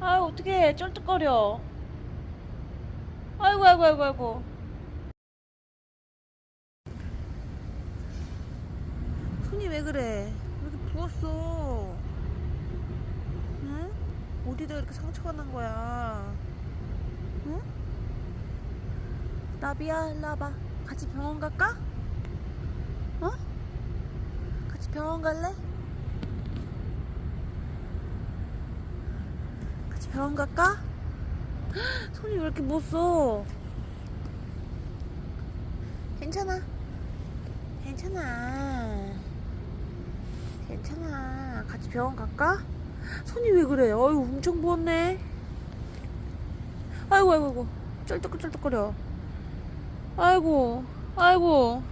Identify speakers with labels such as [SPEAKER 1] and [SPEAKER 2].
[SPEAKER 1] 아유 어떡해 쩔뚝거려 아이고 아이고 아이고 아이고 손이 왜 그래 왜 이렇게 부었어 응? 어디다 이렇게 상처가 난 거야 응? 나비야 일로 와봐 같이 병원 갈까? 어? 같이 병원 갈래? 같이 병원 갈까? 헉, 손이 왜 이렇게 부었어? 괜찮아. 괜찮아. 괜찮아. 같이 병원 갈까? 손이 왜 그래? 어휴, 엄청 부었네. 아이고, 아이고, 아이고. 쩔뚝쩔뚝거려. 아이고, 아이고.